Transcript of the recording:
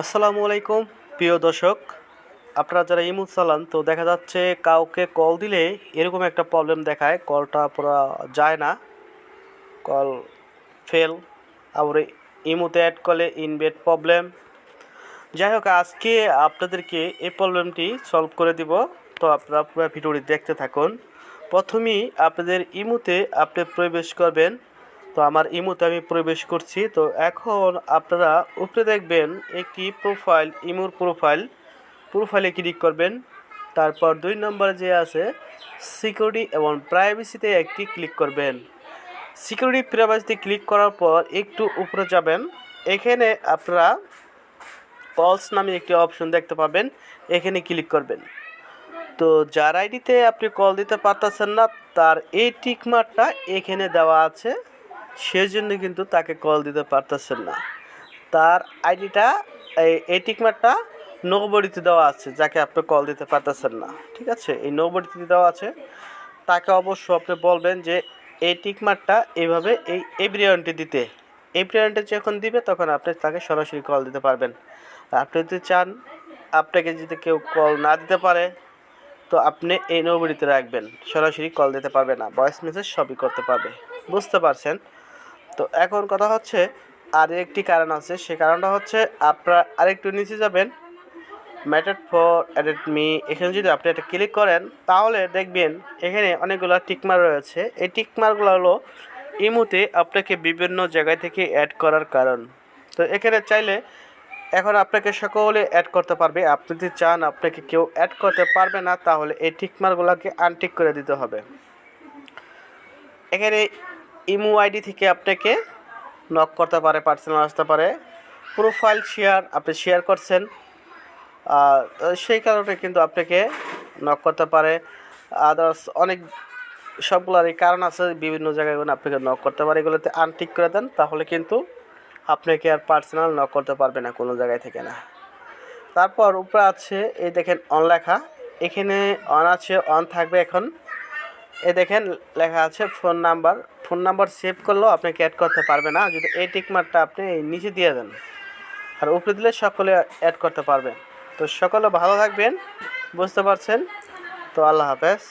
আসসালামু আলাইকুম, প্রিয় দর্শক। আপনারা যারা ইমুদ চালান, তো দেখা যাচ্ছে কাউকে কল দিলে এরকম একটা প্রবলেম দেখায়। কলটা পুরো যায় না। কল ফেল আবার ইমুতে অ্যাড করলে ইনভেট প্রবলেম যাই হোক, আজকে আপনাদেরকে এই প্রবলেমটি সলভ করে দিব। তো আপনারা পুরো ভিডিওটি দেখতে থাকুন। প্রথমেই আপনাদের ইমুতে আপনি প্রবেশ করবেন। তো আমার ইমুতে আমি প্রবেশ করছি। তো এখন আপনারা উপরে দেখবেন একটি প্রোফাইল ইমুর প্রোফাইল প্রোফাইলে ক্লিক করবেন। তারপর দুই নম্বরে যে আছে সিকিউরিটি এবং প্রাইভেসিতে একটি ক্লিক করবেন। সিকিউরিটি প্রাইভেসিতে ক্লিক করার পর একটু উপরে যাবেন। এখানে আপনারা পলস নামে একটি অপশন দেখতে পাবেন। এখানে ক্লিক করবেন। তো যার আইডিতে আপনি কল দিতে পারতেছেন না, তার এই টিকমার্কটা এখানে দেওয়া আছে। সেজন্য কিন্তু তাকে কল দিতে পারতেছেন না। তার আইডিটা এই টিকমার্কটা নৌবডিতে দেওয়া আছে, যাকে আপনি কল দিতে পারতেছেন না। ঠিক আছে? এই নৌবডিতে দেওয়া আছে। তাকে অবশ্য আপনি বলবেন যে, এই টিকমার্কটা এইভাবে এই এভরিওয়ানটি দিতে। এভরিওয়ানটি যখন দিবে, তখন আপনি তাকে সরাসরি কল দিতে পারবেন। আপনি যদি চান, আপনাকে যদি কেউ কল না দিতে পারে, তো আপনি এই নবরিতে রাখবেন। সরাসরি কল দিতে পারবে না। ভয়েস মেসেজ সবই করতে পারবে। বুঝতে পারছেন? তো এখন কথা হচ্ছে আর একটি কারণ আছে, সে কারণটা হচ্ছে আপনারা আরেকটু নিচে যাবেন। ম্যাটার ফর অ্যাডেড মি এখানে যদি আপনি এটা ক্লিক করেন, তাহলে দেখবেন এখানে অনেকগুলো টিকমার রয়েছে। এই টিকমারগুলো হলো ইমুতে আপনাকে বিভিন্ন জায়গায় থেকে অ্যাড করার কারণ। তো এখানে চাইলে এখন আপনাকে সকলে অ্যাড করতে পারবে। আপনি যদি চান আপনাকে কেউ অ্যাড করতে পারবে না, তাহলে এই টিকমারগুলোকে আনটিক করে দিতে হবে। এখানে ইমু আইডি থেকে আপনাকে নক করতে পারে পার্সোনাল আসতে পারে প্রোফাইল শেয়ার আপনি শেয়ার করছেন সেই কারণে কিন্তু আপনাকে নক করতে পারে। আদার্স অনেক, সবগুলোরই কারণ আছে, বিভিন্ন জায়গায় আপনাকে নক করতে পারে। এগুলোতে আনটিক করে দেন, তাহলে কিন্তু আপনাকে আর পার্সোনাল নক করতে পারবে না কোনো জায়গায় থেকে না। তারপর উপরে আছে, এই দেখেন অন লেখা। এখানে অন আছে অন থাকবে এখন। এ দেখেন, লেখা আছে phone number phone number save করলেও আপনাকে অ্যাড করতে পারবে না। যদি এই টিকমার্কটা আপনি নিচে দিয়ে দেন, আর উপরে দিলে সকলে অ্যাড করতে পারবেন তো সকলে ভালো থাকবেন, বুঝতে পারছেন? তো আল্লাহ হাফেজ।